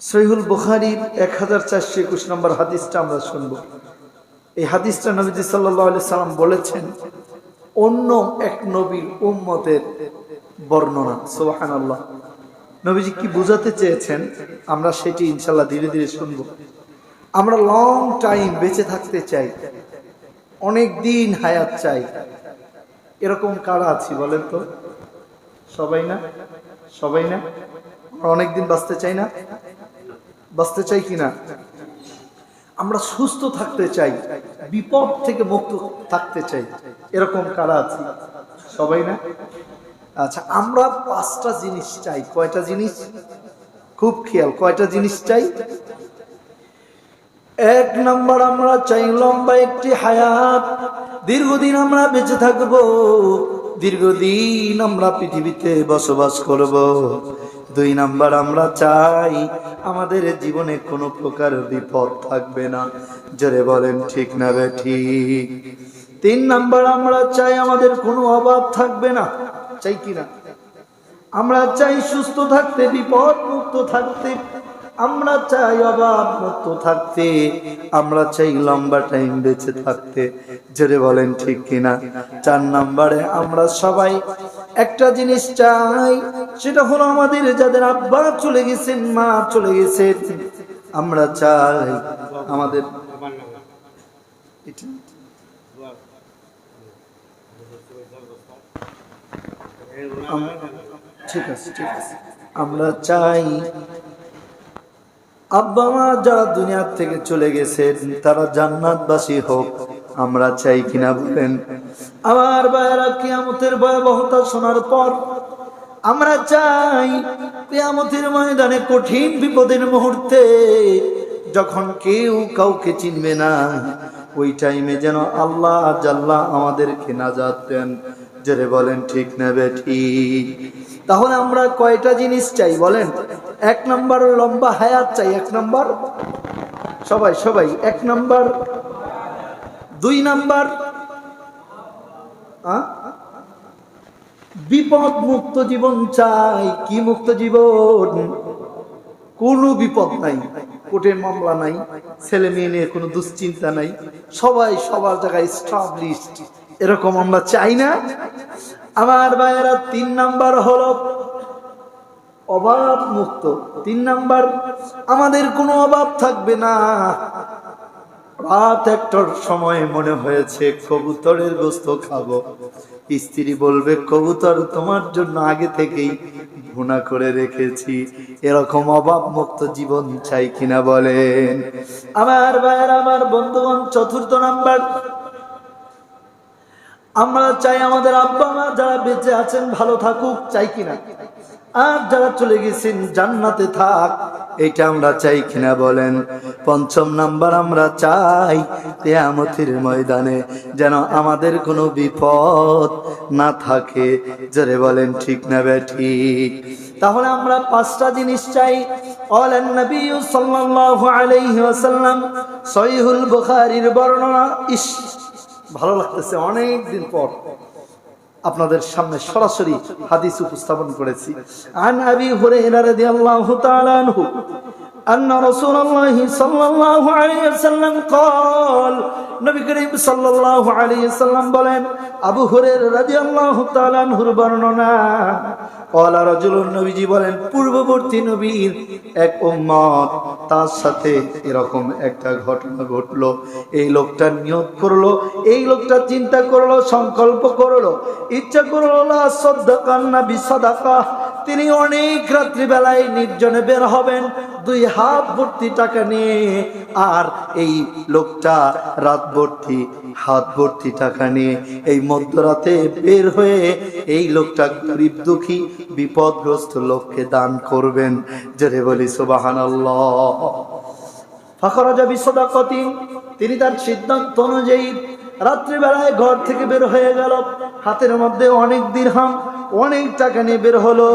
সহিহুল বুখারির এক হাজার চারশো একুশ নম্বর হাদিসটা আমরা শুনব। এই হাদিসটা নবীজি সাল্লি সাল্লাম বলেছেন, অন্য এক নবীর উম্মতের বর্ণনা। সোহান আল্লাহ নবীজি কি বুঝাতে চেয়েছেন? আমরা সেটি ইনশাল্লাহ ধীরে ধীরে শুনব। আমরা লং টাইম বেঁচে থাকতে চাই, অনেক দিন হায়াত চাই। এরকম কারা আছি বলেন তো? সবাই না? সবাই না? আমরা অনেকদিন বাঁচতে চাই না? বাঁচতে চাই কিনা? আমরা সুস্থ থাকতে চাই, বিপদ থেকে মুক্ত থাকতে চাই। এরকম কারা আছি? সবাই না? আচ্ছা আমরা পাঁচটা জিনিস চাই। কয়টা জিনিস? খুব খেয়াল, কয়টা জিনিস চাই? এক নম্বর আমরা চাই লম্বা একটি হায়াত। দীর্ঘদিন আমরা বেঁচে থাকব, দীর্ঘদিন আমরা পৃথিবীতে বসবাস করব। দুই নাম্বার আমরা চাই আমাদের জীবনে কোনো প্রকার বিপদ থাকবে না। জোরে বলেন, ঠিক না বে, ঠিক। তিন নাম্বার আমরা চাই আমাদের কোনো অভাব থাকবে না। চাই কি না? আমরা চাই সুস্থ থাকতে বিপদ মুক্ত থাকতে। আমরা চাই অভাব মুক্ত থাকতে। আমরা চাই লম্বা টাইম বেঁচে থাকতে। জোরে বলেন, ঠিক কিনা চার নাম্বারে আমরা সবাই একটা জিনিস চাই, সেটা হলো আমাদের যাদের আব্বা চলে গেছেন, মা চলে গেছেন, আমরা চাই আমাদের ঠিক আছে ঠিক আছে। আমরা চাই আব্বা, মা যারা দুনিয়ার থেকে চলে গেছেন, তারা জান্নাতবাসী হোক। আমরা চাই কিনা বলেন। আমার বায়রা কিয়ামতের ভয়াবহতা শোনার পর আমরা চাই কিয়ামতের ময়দানে কঠিন বিপদের মুহূর্তে যখন কেউ কাউকে চিনবে না, ওই টাইমে যেন আল্লাহ জাল্লাহ আমাদেরকে নাজাত দেন। জোরে বলেন, ঠিক নেবে ঠিক। তাহলে আমরা কয়টা জিনিস চাই বলেন? এক নম্বর লম্বা হায়াত চাই, এক নম্বর? সবাই সবাই, এক নম্বর দুই নাম্বার? বিপদ মুক্ত জীবন চাই, কি মুক্ত জীবন? কোনো বিপদ নাই, কোর্টের মামলা নাই, ছেলে মেয়ে নিয়ে কোনো দুশ্চিন্তা নাই, সবাই সবার জায়গায় স্টাবলিশড এরকম আমরা চাই না। আমার ভাইয়েরা, তিন নাম্বার হলো অভাব মুক্ত তিন নাম্বার, আমাদের কোনো অভাব থাকবে না। রাত একটার সময় মনে হয়েছে, কবুতরের গোস্ত খাব। স্ত্রী বলবে, কবুতর তোমার জন্য আগে থেকেই ভুনা করে রেখেছি। এরকম অভাব মুক্ত জীবন চাই কিনা বলেন? আমার ভাইয়ের, আমার বন্ধুগণ, চতুর্থ নাম্বার। আমরা চাই আমাদের আব্বা মা যারা বেঁচে আছেন, ভালো থাকুক, চাই কিনা? আর যারা চলে গেছেন জান্নাতে থাক, এটা আমরা চাই কিনা বলেন। পঞ্চম নাম্বার আমরা চাই কেয়ামতের ময়দানে যেন আমাদের কোনো বিপদ না থাকে। জোরে বলেন, ঠিক না বে, ঠিক। তাহলে আমরা পাঁচটা জিনিস চাই। বুখারীর বর্ণনা ইস ভালো লাগতেছে, অনেক দিন পর। আপনাদের সামনে সরাসরি হাদিস উপস্থাপন করেছি। আন আবি হুরাইরা রাদিয়াল্লাহু তাআলা আনহু أن رسول الله صلى الله عليه وسلم قال নবী করিম সাল্লাল্লাহু আলাইহি ওয়াসাল্লাম বলেন আবু হুরায়রা রাদিয়াল্লাহু তাআলা আনহুর বর্ণনা قال رجل নবীজি বলেন পূর্ববর্তী নবীর এক উম্মত তার সাথে এরকম একটা ঘটনা ঘটলো এই লোকটা নিয়ত করলো এই লোকটা চিন্তা করলো সংকল্প করলো ইচ্ছা করলো লা সাদাকান্না বিসাদাকা তিনি অনেক রাত্রিবেলায় নির্জনে বের হবেন, দুই হাত ভর্তি টাকা নিয়ে, আর এই লোকটা রাত ভর্তি, হাত ভর্তি টাকা নিয়ে এই মধ্যরাতে বের হয়ে এই লোকটা গরিব দুঃখী, বিপদগ্রস্ত লোককে দান করবেন। জোরে বলি সুবাহান ফাখরাজা বিসদাকতি তিনি তার সিদ্ধান্ত অনুযায়ী রাত্রিবেলায় ঘর থেকে বের হয়ে গেল। হাতের মধ্যে অনেক দিরহাম অনেক টাকা নিয়ে বের হলো।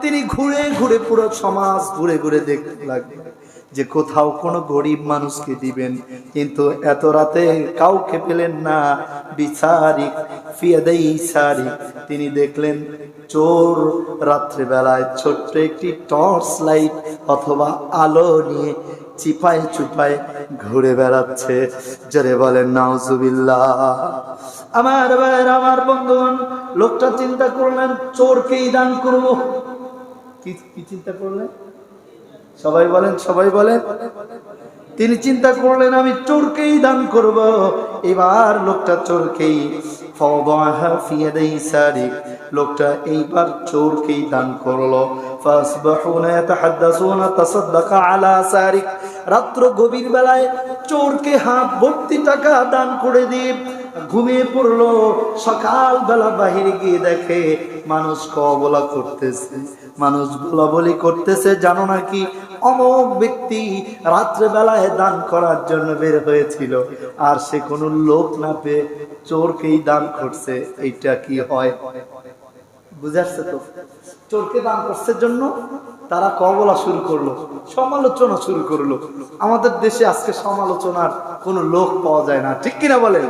তিনি ঘুরে ঘুরে পুরো সমাজ ঘুরে ঘুরে দেখতে লাগলেন যে কোথাও কোনো গরিব মানুষকে দিবেন। কিন্তু এত রাতে কাউকে পেলেন না। বিচারিক ফিয়াদাই তিনি দেখলেন চোর রাত্রেবেলায় ছোট্ট একটি টর্চ লাইট অথবা আলো নিয়ে চিপায় চুপায় ঘুরে বেড়াচ্ছে। যারে বলেন নাউজুবিল্লা আমার ভাইয়ের, আমার বন্ধুগণ, লোকটা চিন্তা করলেন, চোরকেই দান করব। কি কি চিন্তা করলেন? সবাই বলেন সবাই বলেন। তিনি চিন্তা করলেন, আমি চোরকেই দান করব। এবার লোকটা চোরকেই লোকটা এইবার চোরকেই দান করল। আলা সারিক। রাত্র গভীর বেলায় চোরকে হাত ভর্তি টাকা দান করে দিয়ে ঘুমিয়ে পড়ল। সকাল বেলা বাহিরে গিয়ে দেখে মানুষ কবলা করতেছে। মানুষ বলা বলি করতেছে, জানো নাকি? অমক ব্যক্তি রাত্রে বেলায় দান করার জন্য বের হয়েছিল। আর সে কোনো লোক না পেয়ে চোরকেই দান করছে। এইটা কি হয়? বুঝাচ্ছে তো? চোরকে দান করছে জন্য? তারা কবলা শুরু করল, সমালোচনা শুরু করল। আমাদের দেশে আজকে সমালোচনার কোনো লোক পাওয়া যায় না। ঠিক কিনা বলেন?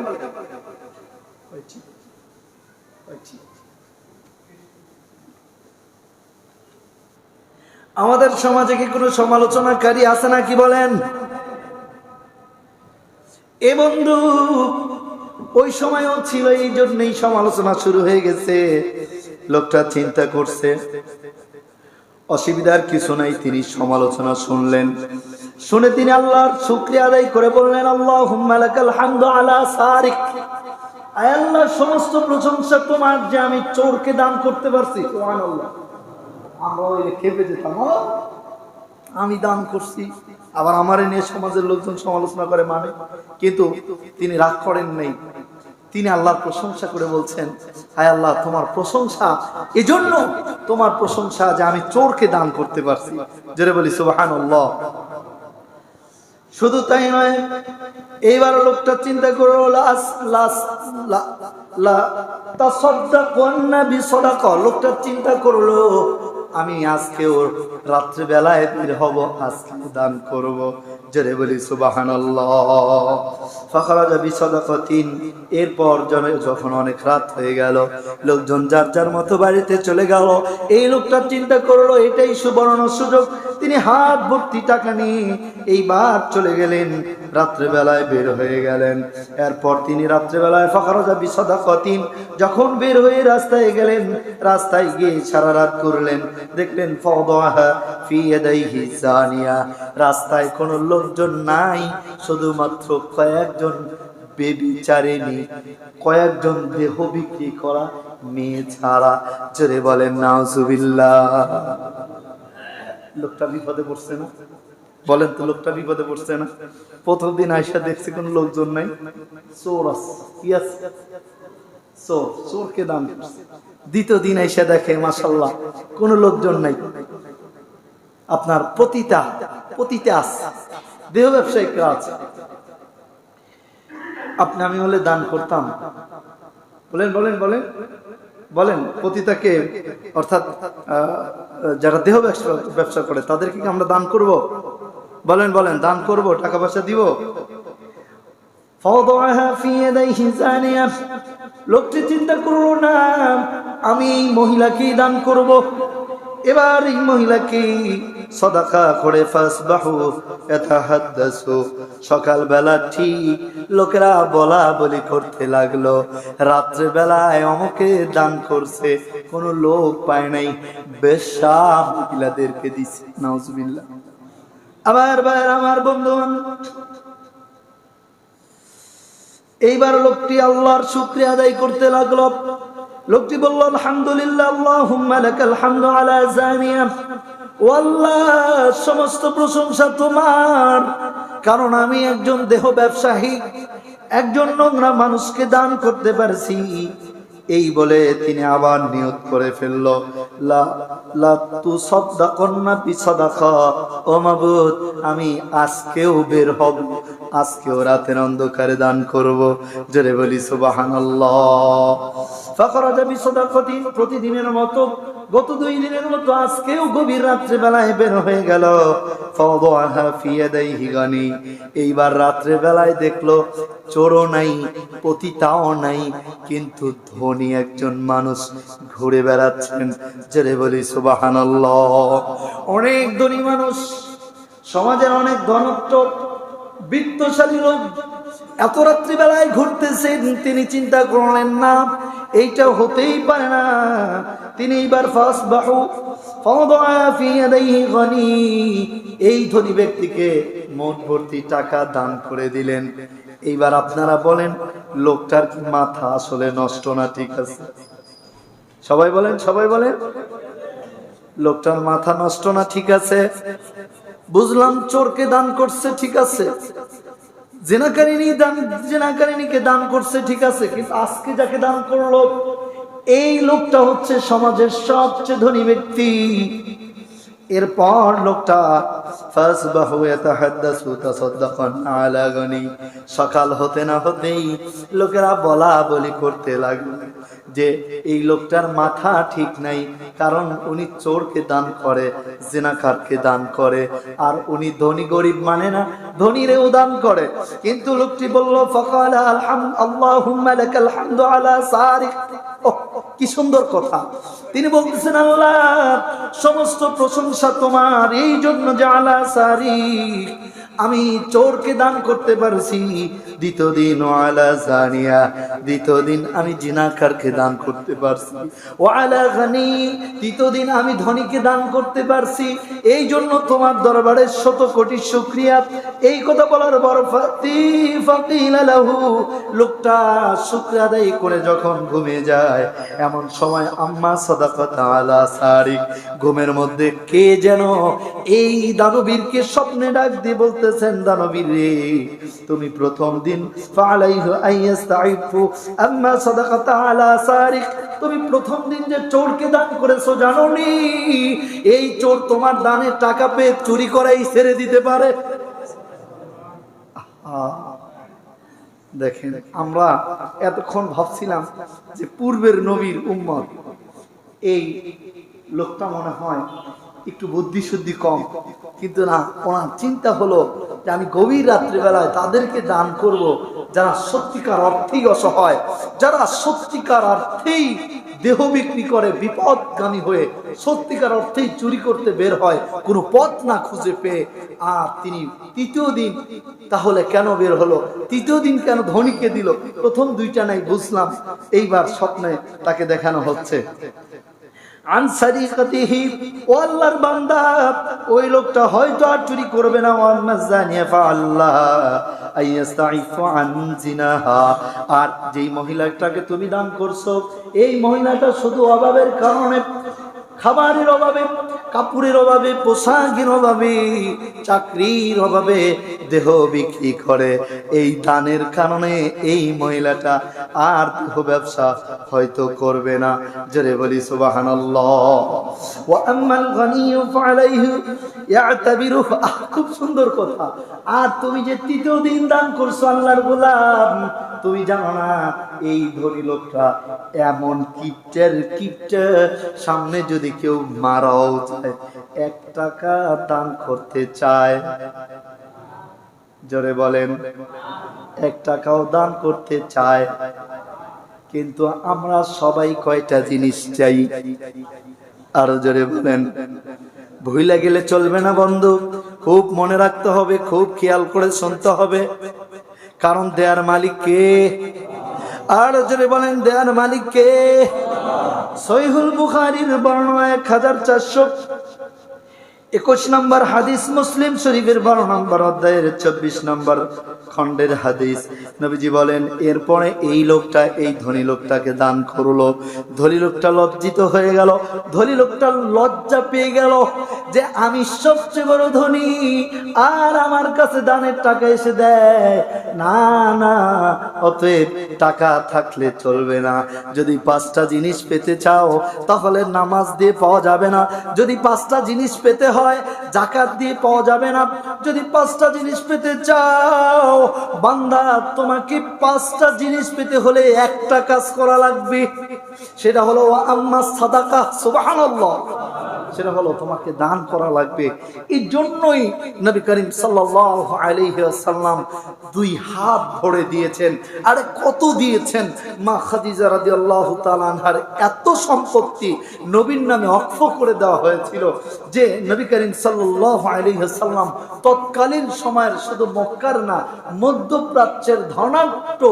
আমাদের সমাজে কি কোনো সমালোচনাকারী আছে না কি বলেন? এ বন্ধু, ওই সময়ও ছিল, এই জন্যই সমালোচনা শুরু হয়ে গেছে। লোকটা চিন্তা করছে অসুবিধার কিছু নাই, তিনি সমালোচনা শুনলেন। শুনে তিনি আল্লাহর শুক্রিয়া আদায় করে বললেন আল্লাহ আলা আল্লাহ, সমস্ত প্রশংসা তোমার যে আমি চোরকে দান করতে পারছি। আমি দান করছি। আবার আমার নিয়ে সমাজের লোকজন সমালোচনা করে মানে কিন্তু তিনি রাগ করেন নাই। তিনি আল্লাহর প্রশংসা করে বলছেন, হায় আল্লাহ, তোমার প্রশংসা, এজন্য তোমার প্রশংসা যে আমি চোরকে দান করতে পারছি জোরে বলি সুবাহান শুধু তাই নয়, এইবার লোকটা চিন্তা বিসাদাকা। লোকটা চিন্তা করল আমি আজকে ওর রাত্রিবেলায় বের হব, আজকে দান করব। জোরে বলি সুবাহান ফাখারাজা বিসাদাকাতিন এরপর যখন অনেক রাত হয়ে গেল, লোকজন যার যার মতো বাড়িতে চলে গেল, এই লোকটা চিন্তা করল, এটাই সুবর্ণ সুযোগ তিনি হাত ভর্তি টাকা নিয়ে এইবার চলে গেলেন, রাত্রেবেলায় বের হয়ে গেলেন। এরপর তিনি রাত্রেবেলায় ফাঁকারোজা বিসদা কতিন যখন বের হয়ে রাস্তায় গেলেন, রাস্তায় গিয়ে সারা রাত করলেন। দেখলেন রাস্তায় কোনো লোকজন নাই, শুধুমাত্র কয়েকজন বেবিচারিণী কয়েকজন দেহ বিক্রি করা মেয়ে ছাড়া। জোরে বলেন, নাউজুবিল্লাহ। লোকটা বিপদে পড়ছে না। বলেন তো। লোকটা বিপদে পড়ছে না। প্রথম দিন আইসা দেখছি কোন লোকজন নাই। চোর আছে। চোর। চোরকে দান দ্বিতীয় দিন আইসা দেখে মাসাল্লাহ কোন লোকজন নাই। আপনার পতিতা পতিতে আছে। দেহ ব্যবসায়িকরা আছে? আপনি আমি হলে দান করতাম। বলেন বলেন বলেন। বলেন, পতিতাকে, অর্থাৎ যারা দেহ ব্যবসা করে, তাদেরকে কি আমরা দান করব? বলেন বলেন, দান করব, টাকা পয়সা দিব? লোকটি চিন্তা করল, না, আমি মহিলাকেই দান করব। এবার এই মহিলাকে সদাকা করে ফাসবাহু ইয়াতাহাদ্দাসু সকালবেলা ঠিক লোকেরা বলা বলি করতে লাগল। রাত্রে বেলায় অমুকে দান করছে, কোনো লোক পায় নাই। বেশা মহিলাদেরকে দিছে, নাউজুবিল্লাহ। আমার ভাইয়ের, আমার বন্ধু এইবার লোকটি আল্লাহর শুক্রিয়া আদায় করতে লাগল। লোকটি বলল, আলহামদুলিল্লাহ, আল্লাহুম্মা লাকাল হামদু আলা জানিয়া। সমস্ত প্রশংসা তোমার। কারণ আমি একজন দেহ ব্যবসায়ী, একজন নোংরা মানুষকে দান করতে পারছি। এই বলে তিনি আবার নিয়ত করে ফেলল আমি আজকেও বের হব, আজকেও রাতের অন্ধকারে দান করব। জোরে বলি সদাকাতিন প্রতিদিনের মতো গত দুই দিনের মতো আজকেও গভীর রাত্রে বেলায় বের হয়ে গেল। এইবার রাত্রে বেলায় দেখল চোরও নাই, পতিতাও নাই, কিন্তু ধনী একজন মানুষ ঘুরে বেড়াচ্ছেন। জেরে বলি, সুবহানাল্লাহ। অনেক ধনী মানুষ, সমাজের অনেক ধনত্ব, বৃত্তশালী লোক এত রাত্রিবেলায় ঘুরতেছেন, তিনি চিন্তা করলেন, না, এইটা হতেই পারে না। তিনি এইবার ফাস বাহু এই ধনী ব্যক্তিকে মোট ভর্তি টাকা দান করে দিলেন। এইবার আপনারা বলেন, লোকটার মাথা আসলে নষ্ট না ঠিক আছে? সবাই বলেন সবাই বলেন। লোকটার মাথা নষ্ট না ঠিক আছে? বুঝলাম চোরকে দান করছে ঠিক আছে। জেনাকারিনী দান জেনাকারিনীকে দান করছে ঠিক আছে, কিন্তু আজকে যাকে দান করল এই লোকটা হচ্ছে সমাজের সবচেয়ে ধনী ব্যক্তি। এরপর লোকটা সকাল হতে না হতেই লোকেরা বলা বলি করতে লাগল। যে এই লোকটার মাথা ঠিক নাই, কারণ উনি চোরকে দান করে, জেনাকারকে দান করে, আর উনি ধনী গরিব মানে না, ধনীরেও দান করে। কিন্তু লোকটি বলল, ফকাল আলহাম, আল্লাহুম্মা লাকাল হামদু আলা সারিক। কি সুন্দর কথা। তিনি বলতেছেন, আল্লাহ, সমস্ত প্রশংসা তোমার, এই জন্য যে আলা সারিক। আমি চোরকে দান করতে পারছি। দ্বিতীয় দিন আলা জানিয়া, দ্বিতীয় দিন আমি জিনাকারকে দান করতে পারছি। ও আলা গানি তৃতীয় দিন আমি ধনীকে দান করতে পারছি। এই জন্য তোমার দরবারে শত কোটি শুক্রিয়া। এই কথা বলার পর লোকটা শুক্রিয়া আদায় করে যখন ঘুমিয়ে যায়, এমন সময় আম্মা সদাকত আলা সারিক, ঘুমের মধ্যে কে যেন এই দানবীরকে স্বপ্নে ডাক দিয়ে বলতেছেন, দানবীর রে, তুমি প্রথম দিন তুমি প্রথম দিন যে চোরকে দান করেছ জানো নি এই চোর তোমার দানের টাকা পেয়ে চুরি করাই ছেড়ে দিতে পারে। দেখেন, আমরা এতক্ষণ ভাবছিলাম যে পূর্বের নবীর উম্মত, এই লোকটা মনে হয় একটু বুদ্ধি শুদ্ধি কম। কিন্তু না, ওনার চিন্তা হলো যে আমি গভীর রাত্রিবেলায় তাদেরকে দান করব, যারা সত্যিকার অর্থেই অসহায়, যারা সত্যিকার অর্থেই দেহ বিক্রি করে বিপদগামী হয়ে, সত্যিকার অর্থেই চুরি করতে বের হয়, কোনো পথ না খুঁজে পেয়ে, আর তিনি তৃতীয় দিন তাহলে কেন বের হলো? তৃতীয় দিন কেন ধনীকে দিল? প্রথম দুইটা নাই, বুঝলাম। এইবার স্বপ্নে তাকে দেখানো হচ্ছে। আল্লাহর ওই লোকটা হয়তো আর চুরি করবে না। আর যেই মহিলাটাকে তুমি দান করছ, এই মহিলাটা শুধু অভাবের কারণে খাবারের অভাবে, কাপড়ের অভাবে, পোশাকের অভাবে, চাকরির অভাবে দেহ বিক্রি করে। এই দানের কারণে এই মহিলাটা আর দেহ ব্যবসা হয়তো করবে না। জোরে বলি সুবাহান খুব সুন্দর কথা। আর তুমি যে তৃতীয় দিন দান করছ আল্লাহর গোলাম, তুমি জানো না এই ধনী লোকটা এমন কিপটের কিপটে সামনে যদি কেউ মারাও চায় এক টাকা দান করতে চায়। জোরে বলেন, এক টাকাও দান করতে চায়। কিন্তু আমরা সবাই কয়টা জিনিস চাই? আরও জোরে বলেন, ভুইলা গেলে চলবে না বন্ধু। খুব মনে রাখতে হবে, খুব খেয়াল করে শুনতে হবে। কারণ দেয়ার মালিক কে? আর জোরে বলেন দেয়ার মালিক কে সহিহুল বুখারীর বর্ণনা এক হাজার চারশো একুশ নম্বর হাদিস মুসলিম শরীফের বারো নম্বর, অধ্যায়ের চব্বিশ নম্বর। খণ্ডের হাদিস। নবীজি বলেন, এরপরে এই লোকটা, এই ধনী লোকটাকে দান করল। ধনী লোকটা লজ্জিত হয়ে গেল। ধনী লোকটা লজ্জা পেয়ে গেল যে আমি সবচেয়ে বড় ধনী, আর আমার কাছে দানের টাকা এসে দেয়। না না, অতএব টাকা থাকলে চলবে না। যদি পাঁচটা জিনিস পেতে চাও, তাহলে নামাজ দিয়ে পাওয়া যাবে না। যদি পাঁচটা জিনিস পেতে হয়, জাকাত দিয়ে পাওয়া যাবে না। যদি পাঁচটা জিনিস পেতে চাও বান্দা, তোমাকে পাঁচটা জিনিস পেতে হলে একটা কাজ করা লাগবে। সেটা হলো আম্মা সাদাকা, সুবহানাল্লাহ। সেটা হলো তোমাকে দান করা লাগবে। এই জন্যই নবী করিম ওয়াসাল্লাম দুই হাত ভরে দিয়েছেন। আরে কত দিয়েছেন? মা খাদিজা রাদিয়াল্লাহু তাআলা আনহার এত সম্পত্তি নবীর নামে অক্ষ করে দেওয়া হয়েছিল যে নবী করিম সাল্লাল্লাহু আলাইহি ওয়াসাল্লাম তৎকালীন সময়ের শুধু মক্কার না, মধ্যপ্রাচ্যের ধনাঢ্য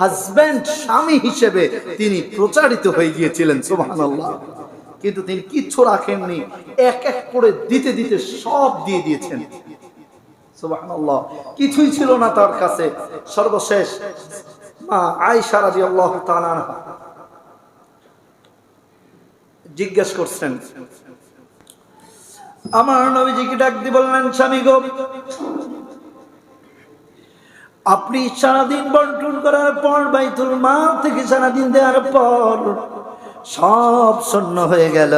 হাজব্যান্ড স্বামী হিসেবে তিনি প্রচারিত হয়ে গিয়েছিলেন, সুবহানাল্লাহ। কিন্তু তিনি কিচ্ছু রাখেননি। এক এক করে দিতে দিতে সব দিয়ে দিয়েছেন। কিছুই ছিল না তার কাছে। সর্বশেষ মা রাদিয়াল্লাহু তাআলা আনহা জিজ্ঞেস করছেন, আমার নবীজিকে ডাক দিয়ে বললেন, স্বামী গো, আপনি সারাদিন বন্টন করার পর বাইতুল মা থেকে সারাদিন দেওয়ার পর সব শূন্য হয়ে গেল।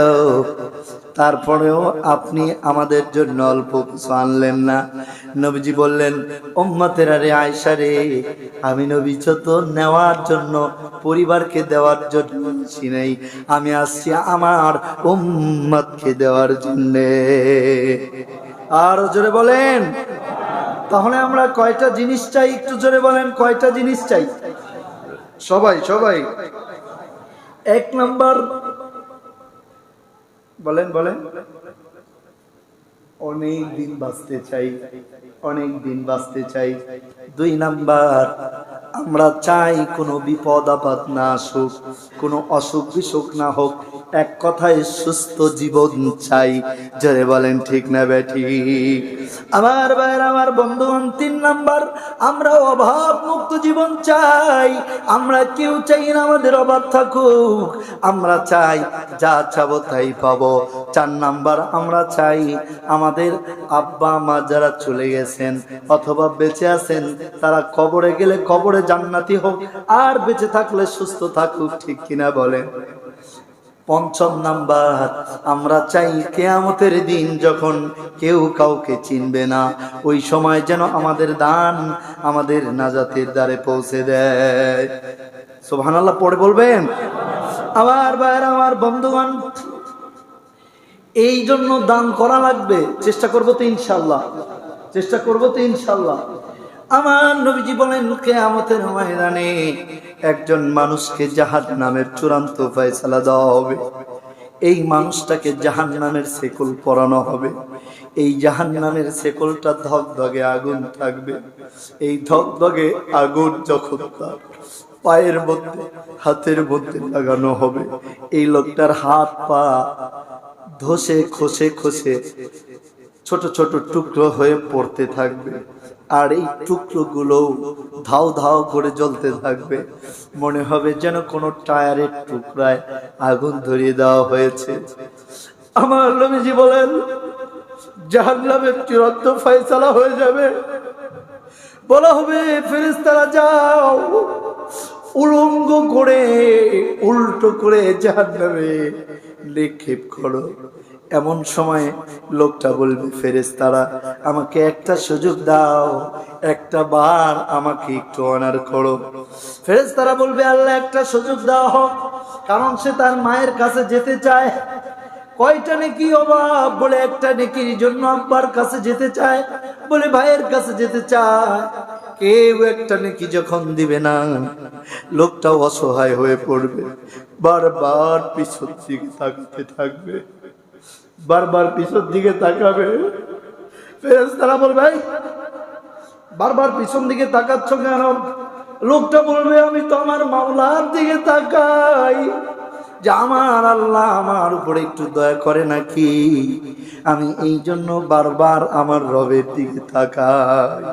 তারপরেও আপনি আমাদের জন্য অল্প কিছু আনলেন না। নবীজি বললেন ওম্মতের আরে আয়সা রে, আমি নবী যত নেওয়ার জন্য, পরিবারকে দেওয়ার জন্য আসি নাই। আমি আসছি আমার উম্মতকে দেওয়ার জন্যে। আর জোরে বলেন। তাহলে আমরা কয়টা জিনিস চাই? একটু জোরে বলেন, কয়টা জিনিস চাই? সবাই সবাই। এক নাম্বার। বলেন বলেন। অনেক দিন বাঁচতে চাই, অনেক দিন বাঁচতে চাই। দুই নাম্বার, আমরা চাই কোনো বিপদ আপদ না আসুক, কোনো অসুখ বিসুখ না হোক। এক কথায় সুস্থ জীবন চাই। জরে বলেন, ঠিক না বেঠি আমার ভাইয়ের, আমার বন্ধুগণ, তিন নাম্বার আমরা অভাব মুক্ত জীবন চাই। আমরা কেউ চাই না আমাদের অভাব থাকুক। আমরা চাই, যা চাবো তাই পাবো। চার নাম্বার, আমরা চাই আমাদের আব্বা, মা যারা চলে গেছেন অথবা বেঁচে আছেন, তারা কবরে গেলে কবরে জান্নাতি হোক, আর বেঁচে থাকলে সুস্থ থাকুক, ঠিক কিনা বলেন? পঞ্চম নাম্বার, আমরা চাই কেয়ামতের দিন যখন কেউ কাউকে চিনবে না, ওই সময় যেন আমাদের দান আমাদের নাজাতের দ্বারে পৌঁছে দেয়। সোহানাল্লাহ পড়ে বলবেন? আমার ভাইয়ের, আমার বন্ধুগণ এই জন্য দান করা লাগবে। চেষ্টা করব তো ইনশাল্লাহ চেষ্টা করব তো ইনশাল্লাহ আমার নবীজি বলেন, কেয়ামতের ময়দানে একজন মানুষকে জাহাজ নামের চূড়ান্ত ফয়সালা দেওয়া হবে। এই মানুষটাকে জাহান নামের সেকল পরানো হবে। এই জাহান নামের সেকলটা ধগধগে আগুন থাকবে। এই ধগধগে আগুন যখন পায়ের মধ্যে, হাতের মধ্যে লাগানো হবে, এই লোকটার হাত পা ধসে খসে খসে ছোট ছোট টুকরো হয়ে পড়তে থাকবে। আর এই টুকরোগুলো ধাও ধাও করে জ্বলতে থাকবে মনে হবে যেন কোনো টায়ারের টুকরায় আগুন ধরিয়ে দেওয়া হয়েছে। আমার লমিজি বলেন, জাহান্নামের চূড়ান্ত ফয়সালা হয়ে যাবে। বলা হবে ফেরেস্তারা যাও, উলঙ্গ করে, উল্টো করে জাহান্নামে নিক্ষেপ করো। এমন সময় লোকটা বলবে ফেরেস তারা আমাকে একটা সুযোগ দাও, একটা বার আমাকে একটু অনার করো। ফেরেস তারা বলবে, আল্লাহ, একটা সুযোগ দাও হোক কারণ সে তার মায়ের কাছে যেতে চায়। কয়টা নেকি অভাব বলে একটা নেকির জন্য আব্বার কাছে যেতে চায়, বলে ভাইয়ের কাছে যেতে চায়। কেউ একটা নেকি যখন দিবে না লোকটা অসহায় হয়ে পড়বে, বারবার পিছন দিকে থাকবে। বারবার পিছন দিকে তাকাবে। তারা বলবে "এই, বারবার পিছন দিকে তাকাচ্ছ কেন? লোকটা বলবে আমি তো আমার মামলার দিকে তাকাই। যে আমার আল্লাহ আমার উপরে একটু দয়া করে নাকি? আমি এই জন্য বারবার আমার রবের দিকে তাকাই।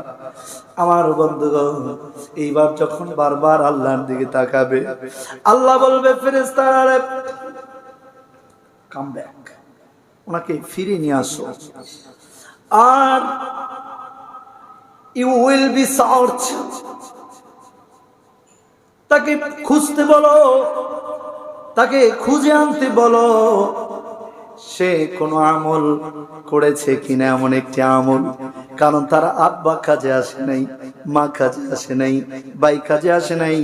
আমার বন্ধুগণ এইবার যখন বারবার আল্লাহর দিকে তাকাবে আল্লাহ বলবে ফেরেস্তারা কাম ব্যাক ওনাকে ফিরে নিয়ে আসো। আর ইউ উইল বি সার্চ তাকে খুঁজতে বলো, তাকে খুঁজে আনতে বলো। সে কোনো আমল করেছে কিনা এমন একটি আমল? কারণ তারা আব্বা কাজে আসে নাই, মা কাজে আসে নাই ভাই কাজে আসে নাই,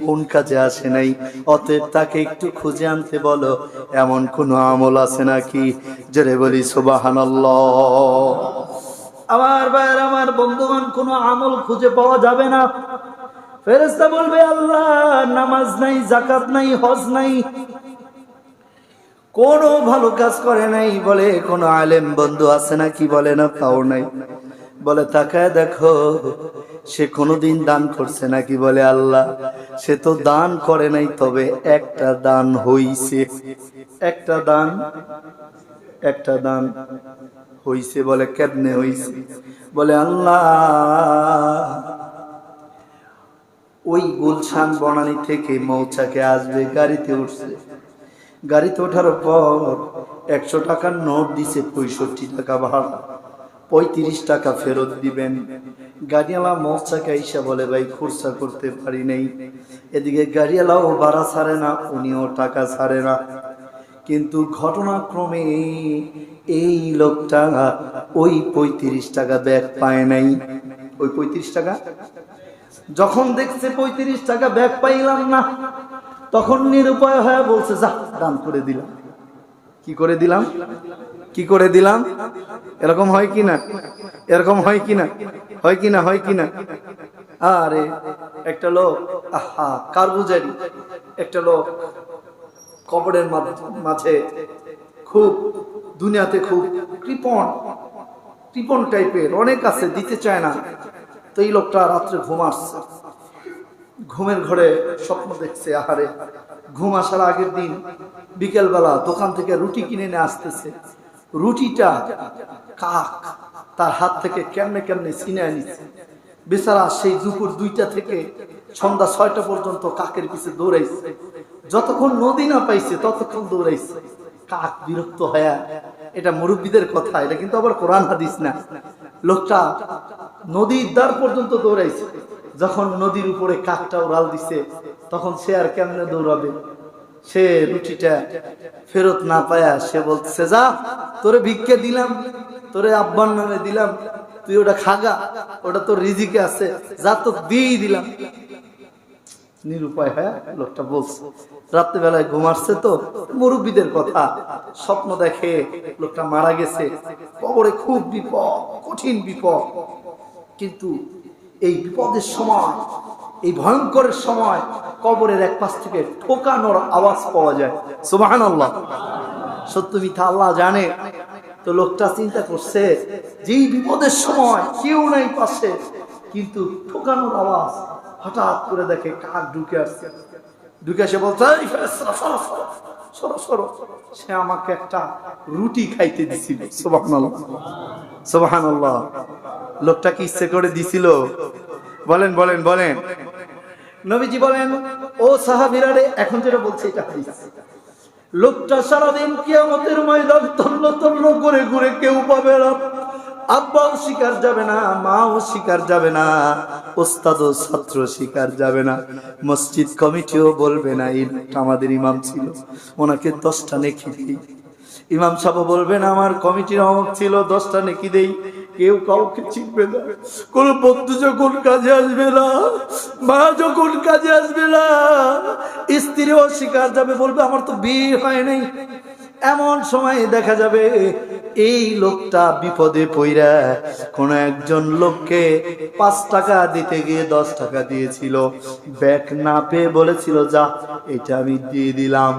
বোন কাজে আসে নাই। অতএব তাকে একটু খুঁজে আনতে বলো, এমন কোনো আমল আছে নাকি? জোরে বলি, সুবহানাল্লাহ। আমার ভাইয়ের, আমার বন্ধুগণ, কোনো আমল খুঁজে পাওয়া যাবে না। ফেরেস্তা বলবে, আল্লাহ, নামাজ নাই জাকাত নাই, হজ নাই। কোনো ভালো কাজ করে নাই, বলে কোনো আলেম বন্ধু আছে না কি বলে না তাও নাই। বলে, তাকায় দেখো, সে কোনোদিন দান করছে নাকি, বলে আল্লাহ। সে তো দান করে নাই, তবে একটা দান হইছে। একটা দান একটা দান হইছে বলে কেমনে হইছে? বলে, আল্লাহ, ওই গুলশান বনানি থেকে মৌচাকে আসবে, গাড়িতে উঠছে। গাড়িতে ওঠার পর একশো টাকার নোট দিছে পঁয়ষট্টি টাকা ভাড়া। পঁয়ত্রিশ টাকা ফেরত দিবেন। গাড়িওয়ালা মৌচাকে আইসা বলে, ভাই খুরসা করতে পারি নাই। এদিকে গাড়িওয়ালাও ভাড়া ছাড়ে না, উনিও টাকা ছাড়ে না। কিন্তু ঘটনাক্রমে এই লোকটা ওই পঁয়ত্রিশ টাকা ব্যাগ পায় নাই। ওই পঁয়ত্রিশ টাকা? যখন দেখছে পঁয়ত্রিশ টাকা ব্যাগ পাইলাম না তখন নিরুপায় হয়ে বলছে, যা, দান করে দিলাম। কি করে দিলাম? কি করে দিলাম? এরকম হয় কি না? এরকম হয় কি না? হয় কি না? হয় কি না? আরে, একটা লোক, আহা, কার বুঝারি? একটা লোক কবরের মাঝ- খুব, দুনিয়াতে খুব কৃপণ কৃপণ টাইপের অনেক আছে, দিতে চায় না। তো এই লোকটা রাত্রে ঘুম আসছে। ঘুমের ঘরে স্বপ্ন দেখছে, আহারে, ঘুম আসার আগের দিন বিকেলবেলা দোকান থেকে রুটি কিনে নিয়ে আসতেছে। রুটিটা কাক, তার হাত থেকে কেমনে কেমনে ছিনে নিচ্ছে। বেচারা সেই দুপুর দুইটা থেকে সন্ধ্যা ছয়টা পর্যন্ত কাকের পিছে দৌড়াইছে। যতক্ষণ নদী না পাইছে, ততক্ষণ দৌড়াইছে। কাক বিরক্ত হয়ে, এটা মুরব্বীদের কথা, এটা কিন্তু আবার কোরআন হাদিস না। লোকটা নদীর দ্বার পর্যন্ত দৌড়াইছে। যখন নদীর উপরে কাকটা উড়াল দিছে, তখন সে আর কেমনে দৌড়াবে? সে রুটিটা ফেরত না পায়া সে বলছে যা তোরে ভিক্ষে দিলাম, তোরে আব্বার নামে দিলাম, তুই ওটা খাগা, ওটা তোর রিজিকে আছে, যা তো দিয়েই দিলাম। নিরুপায় হয়ে লোকটা বলছে, রাত্রেবেলায় ঘুমাচ্ছে তো, মুরব্বীদের কথা, স্বপ্ন দেখে লোকটা মারা গেছে, কবরে খুব বিপদ, কঠিন বিপদ। কিন্তু এই বিপদের সময় এই ভয়ঙ্করের সময় কবরের এক পাশ থেকে ঠোকানোর আওয়াজ পাওয়া যায়। সুবাহান আল্লাহ সত্য মিথ্যা আল্লাহ জানে। তো লোকটা চিন্তা করছে যে এই বিপদের সময় কেউ নাই পাশে কিন্তু ঠোকানোর আওয়াজ হঠাৎ করে দেখে কাক ঢুকে আসছে। ঢুকে এসে বলছে "এই ফেরেশতা, সরো, সরো, সরো, সরো।" সে আমাকে একটা রুটি খাইতে দিছিল। সুবাহান সুবাহান লোকটা কি ইচ্ছে করে দিছিল। বলেন বলেন বলেন। নবীজি বলেন, ও সাহাবিরা রে এখন যেটা বলছে এটা লোকটা সারাদিন কিয়ামতের ময়দান তন্ন তন্ন করে ঘুরে কেউ পাবে না। আব্বাও শিকার যাবে না, মাও শিকার যাবে না ওস্তাদ ছাত্র শিকার যাবে না। মসজিদ কমিটিও বলবে না, এই আমাদের ইমাম ছিল। ওনাকে দশটা নেকি দিই। ইমাম সাহেব বলবেন, আমার কমিটির অমক ছিল, দশটা নেকি দেই। কেউ কাউকে চিনবে না। কোন বন্ধু যখন কাজে আসবে না, মা যখন কাজে আসবে না, স্ত্রীও শিকার যাবে, বলবে, আমার তো বিয়ে হয় নাই। এমন সময় দেখা যাবে এই লোকটা বিপদে পইরা কোন একজন লোককে পাঁচ টাকা দিতে গিয়ে দশ টাকা দিয়েছিল। ব্যাগ না পেয়ে বলেছিল, যা, এটা আমি দিয়ে দিলাম।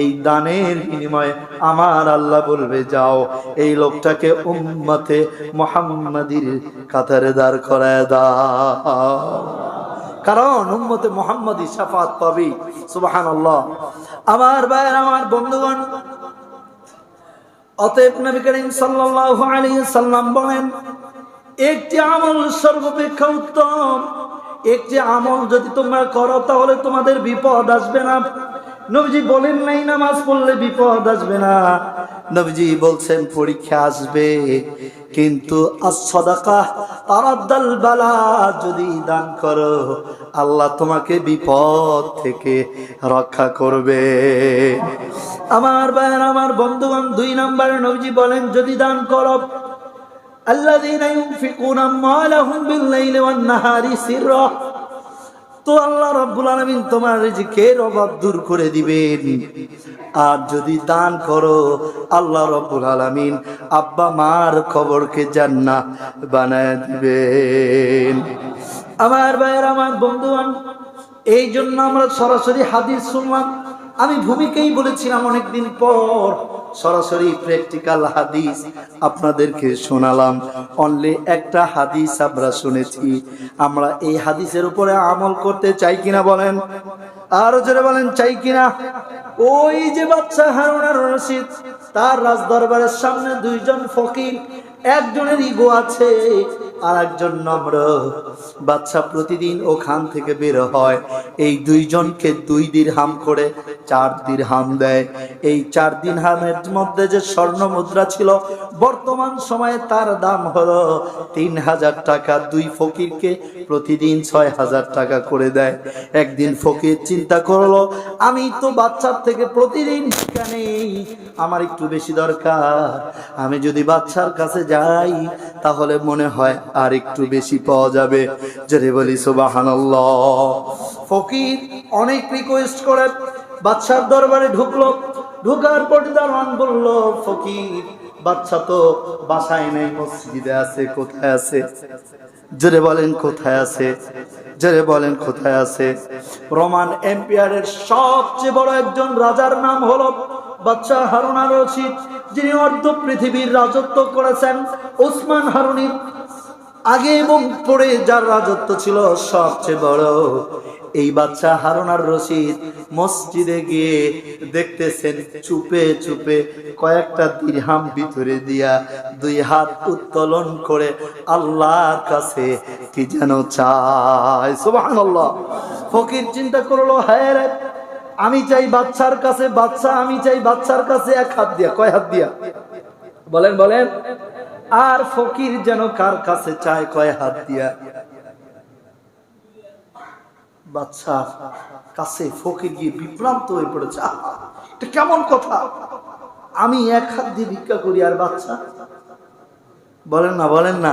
এই দানের বিনিময়ে আমার আল্লাহ বলবে, যাও। এই লোকটাকে উম্মতে মোহাম্মদির কাতারে দাঁড় করায় দা কারণ উম্মতে মোহাম্মদী সাফাত পাবি সুবাহান আমার ভাইয়ের, আমার বন্ধুগণ অতএব নবী করিম সাল্লাল্লাহু আলাইহি সাল্লাম বলেন, একটি আমল সর্বাপেক্ষা উত্তম। একটি আমল যদি তোমরা করো, তাহলে তোমাদের বিপদ আসবে না। নবজি বলেন নাই, নামাজ পড়লে বিপদ আসবে না। নবজি বলছেন, পরীক্ষা আসবে, কিন্তু যদি দান করো, আল্লাহ তোমাকে বিপদ থেকে রক্ষা করবে। আমার বায়ন আমার বন্ধু দুই নম্বরে নবজি বলেন, যদি দান করো আল্লাহ তো আল্লাহ রাব্বুল আলামিন তোমার রিজিকের অভাব দূর করে দিবেন। আর যদি দান করো, আল্লাহ রাব্বুল আলামিন আব্বা মার খবরকে জান্নাত বানায় দিবেন। আমার ভাইয়ের, আমার বন্ধুগণ এই জন্য আমরা সরাসরি হাদিস শুনলাম। আমি ভূমিকেই বলেছিলাম অনেকদিন পর। সরাসরি প্র্যাকটিক্যাল হাদিস আপনাদেরকে শোনালাম। অনলি একটা হাদিস আমরা শুনেছি। আমরা এই হাদিসের উপরে আমল করতে চাই কিনা বলেন? আরও জোরে বলেন, চাই কিনা? ওই যে বাচ্চা হারুন আর রশিদ, তার রাজ দরবারের সামনে দুইজন ফকির, একজনের ইগো আছে আর একজন নম্র। বাচ্চা প্রতিদিন ওখান থেকে বের হয়। এই দুইজনকে দুই দিন হাম করে চার দিন হাম দেয়। এই চার দিন হামের মধ্যে যে স্বর্ণ মুদ্রা ছিল, বর্তমান সময়ে তার দাম হলো তিন হাজার টাকা। দুই ফকিরকে প্রতিদিন ছয় হাজার টাকা করে দেয়। একদিন ফকির চিন্তা করল, আমি তো বাচ্চার থেকে প্রতিদিন নেই, আমার একটু বেশি দরকার। আমি যদি বাচ্চার কাছে যাই, তাহলে মনে হয় আর একটু বেশি পাওয়া যাবে। যদি বলি সুবাহান ফকির অনেক রিকোয়েস্ট করে বাচ্চার দরবারে ঢুকলো। ঢুকার পর দারোয়ান বলল, ফকির বাচ্চা তো বাসায় নেই, মসজিদে আছে, কোথায় আছে? জোরে বলেন, কোথায় আছে? জোরে বলেন, কোথায় আছে? রোমান এম্পিয়ারের সবচেয়ে বড় একজন রাজার নাম হলো বাচ্চা হারুনা রশিদ যিনি অর্ধ পৃথিবীর রাজত্ব করেছেন, ওসমান হারুনি আগে এবং পরে যার রাজত্ব ছিল সবচেয়ে বড়। এই বাচ্চা হারুনার রশিদ মসজিদে গিয়ে দেখতেছেন চুপে চুপে কয়েকটা দিরহাম ভিতরে দিয়া দুই হাত উত্তোলন করে আল্লাহর কাছে কি যেন চায়। সুবহানাল্লাহ। ফকির চিন্তা করল হ্যাঁ আমি চাই বাচ্চার কাছে বাচ্চা, আমি চাই বাচ্চার কাছে এক হাত দিয়া। কয় হাত দিয়া? বলেন বলেন। আর ফকির যেন কার কাছে চায়, কয় হাত দিয়া? বাচ্চা কাছে ফকির গিয়ে বিভ্রান্ত হয়ে পড়েছে। এটা কেমন কথা? আমি এক হাত দিয়ে ভিক্ষা করি আর বাচ্চা? বলেন না বলেন না।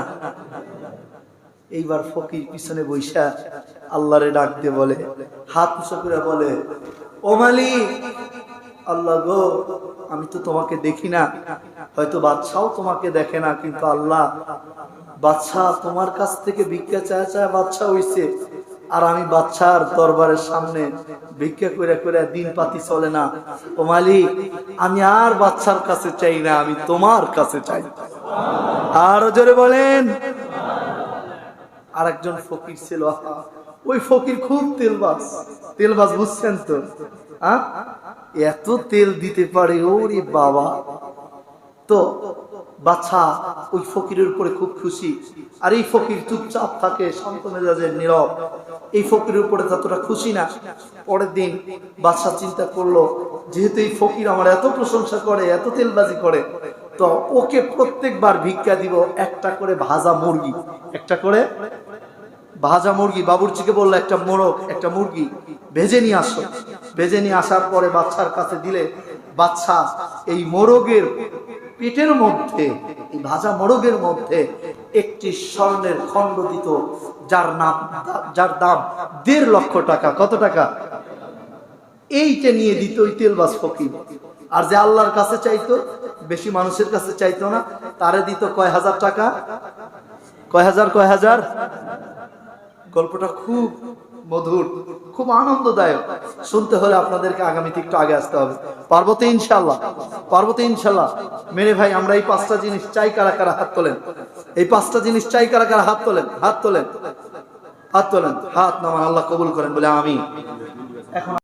এইবার ফকির পিছনে বৈশা আল্লাহরে ডাক দিয়ে বলে, হাত করে বলে, ও মালিক, আল্লাহ গো, আমি তো তোমাকে দেখি না। হয়তো বাচ্চাও তোমাকে দেখে না, কিন্তু আল্লাহ, বাচ্চা তোমার কাছ থেকে ভিক্ষা চায় চায় বাচ্চা হইছে। আর আমি বাচ্চার দরবারের সামনে ভিক্ষা করে করে দিন পাতি চলে না। ও মালিক, আমি আর বাচ্চার কাছে চাই না, আমি তোমার কাছে চাই। আরও জোরে বলেন। আর একজন ফকির ছিল। ওই ফকির খুব তেলবাজ। তেলবাজ বুঝছেন তো? এত তেল দিতে পারে, ওরে বাবা। তো বাচ্চা ওই ফকিরের উপরে খুব খুশি। আর এই ফকির চুপচাপ থাকে, শান্ত মেজাজের নীরব। এই ফকিরের উপরে ততটা খুশি না। পরের দিন বাচ্চা চিন্তা করল, যেহেতু এই ফকির আমার এত প্রশংসা করে, এত তেলবাজি করে, তো ওকে প্রত্যেকবার ভিক্ষা দিব একটা করে ভাজা মুরগি। একটা করে ভাজা মুরগি। বাবুর্চিকে বলল, একটা মোরগ, একটা মুরগি, ভেজে নিয়ে আসো। ভেজে নিয়ে আসার পরে বাচ্চার কাছে দিলে, বাচ্চা, এই মোরগের পেটের মধ্যে, এই ভাজা মোরগের মধ্যে একটি স্বর্ণের খণ্ড দিত, যার নাম, যার দাম দেড় লক্ষ টাকা। কত টাকা? এইটা নিয়ে দিত ওই তেলবাস ফকির। আর যে আল্লাহর কাছে চাইতো, বেশি মানুষের কাছে চাইতো না, তারে দিত কয় হাজার টাকা? কয় হাজার কয় হাজার? গল্পটা খুব মধুর, খুব আনন্দদায়ক। শুনতে হলে আপনাদেরকে আগামীতে একটু আগে আসতে হবে। পার্বতী ইনশাল্লাহ পার্বতী ইনশাল্লাহ মেরে ভাই, আমরা এই পাঁচটা জিনিস চাই কারা কারা হাত তোলেন? এই পাঁচটা জিনিস চাই কারা কারা হাত তোলেন? হাত তোলেন। হাত তোলেন। হাত নামান, আল্লাহ কবুল করেন বলে আমি এখন